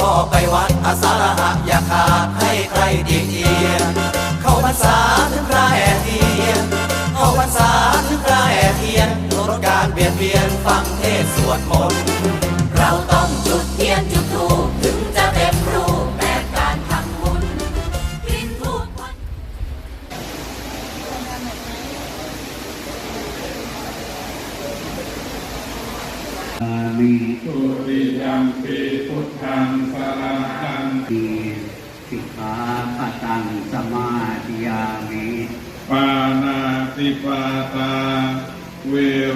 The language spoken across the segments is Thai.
ก็ไปวัดอาสาฬหะอย่าขาดให้ใครดีเทียนเข้าพรรษาถึงพระแห่เทียนเข้าพรรษาถึงพระแห่เทียนลดการเบียดเบียนฟังเทศสวดมนต์เรา อามิตุติยัมปีพุทธังสรณังติสิกขาปะตังสมาธิยามิปานาติปาตา เว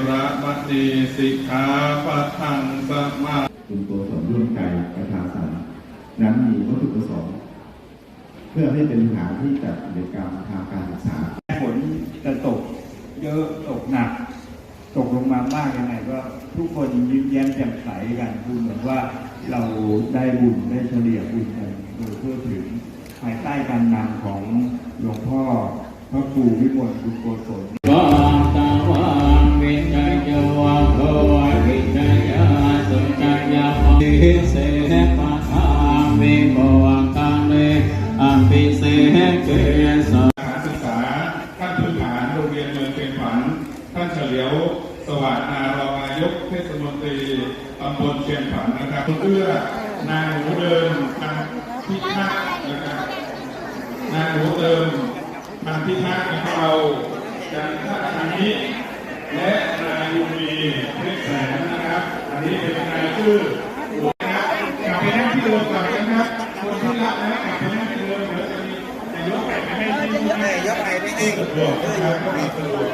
ระมณีสิกขาปะทังสมาเป็นตัวสอนร่วมใจประชาสันนั้นมีวัตถุประสงค์เพื่อให้เป็นฐานที่จัดกิจกรรมทางการศึกษาฝนจะตกเยอะตกหนัก ตกลงมามากยังไงก็ทุกคนยิ้มแย้มแจ่มใสกันคือเหมือนว่าเราได้บุญได้เฉลี่ยบุญกันโดยทั่วถึงภายใต้การนำของหลวงพ่อพระครูวิมลบุญโกศลวาตาวังวิจยวะภวะวิจยาสุจยาภิเสปะทามิโกวังคันเนอภิเสเกสะสถานศึกษาท่านพื้นฐานโรงเรียนเมืองเชียงขวัญ ท่านเฉลียวสวัสดิ์นารองนายกเทศมนตรีตำบลเชียงขวัญนะครับคุณเอื้อนางหนูเดิมพันพิทักษ์นะครับนางหนูเดิมพันพิทักษ์นะครับเราจันทอานิและนายยุมีเพชรแสนนะครับ อันนี้เป็นนายชื่อนะครับกลับไปนั่งที่เดิมก่อนนะครับคนที่รับแล้วกลับไปนั่งที่เดิมเดี๋ยวจะมีนายกไปให้ที่นี่นะยกไปไม่เองสะดวกนะครับก็สะดวก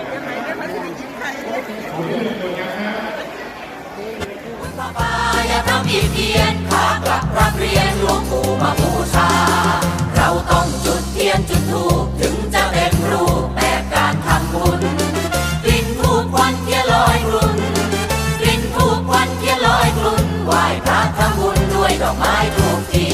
พ่องเดียาอย่าทำอีกเพียนขากลับรับเรียนหลวงปู่มาบูชา เราต้องจุดเทียนจุดธูปถึงจะเต็มรูปแบบการทำบุญกลิ่นธูปควันเทียนลอยกลุ่นกลิ่นธูปควันเทียนลอยกลุ่นไหว้พระทำบุญด้วยดอกไม้ธูปเที